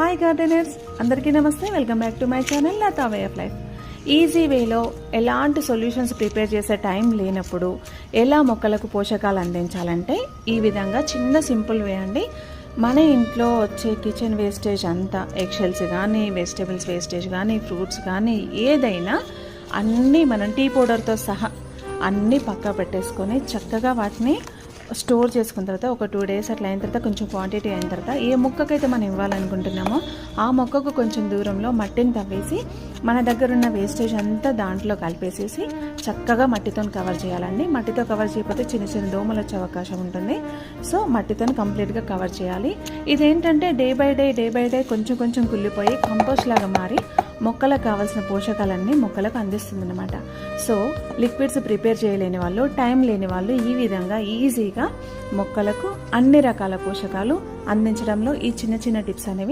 Hi gardeners అందరికీ నమస్తే. Welcome back to my channel Latha way of life easy వేలో ఎలాంటి సొల్యూషన్స్ ప్రిపేర్ చేసే టైం లేనప్పుడు ఎలా మొక్కలకు పోషకాలు అందించాలంటే ఈ విధంగా చిన్న సింపుల్ వే అండి. మన ఇంట్లో వచ్చే కిచెన్ వేస్టేజ్ అంతా ఎగ్షెల్స్ కానీ వెజిటేబుల్స్ వేస్టేజ్ కానీ ఫ్రూట్స్ కానీ ఏదైనా అన్నీ మనం టీ పౌడర్తో సహా అన్నీ పక్క పెట్టేసుకొని చక్కగా వాటిని స్టోర్ చేసుకున్న తర్వాత ఒక టూ డేస్ అట్లా అయిన తర్వాత కొంచెం క్వాంటిటీ అయిన తర్వాత ఏ మొక్కకైతే మనం ఇవ్వాలనుకుంటున్నామో ఆ మొక్కకు కొంచెం దూరంలో మట్టిని తవ్వేసి మన దగ్గర ఉన్న వేస్టేజ్ అంతా దాంట్లో కలిపేసేసి చక్కగా మట్టితో కవర్ చేయాలండి. మట్టితో కవర్ చేయకపోతే చిన్న చిన్న దోమలు వచ్చే అవకాశం ఉంటుంది. సో మట్టితో కంప్లీట్గా కవర్ చేయాలి. ఇదేంటంటే day by day day by day కొంచెం కొంచెం కుళ్ళిపోయి కంపోస్ట్ లాగా మారి మొక్కలకు కావాల్సిన పోషకాలన్నీ మొక్కలకు అందిస్తుంది అనమాట సో లిక్విడ్స్ ప్రిపేర్ చేయలేని వాళ్ళు టైం లేని వాళ్ళు ఈ విధంగా ఈజీగా మొక్కలకు అన్ని రకాల పోషకాలు అందించడంలో ఈ చిన్న చిన్న టిప్స్ అనేవి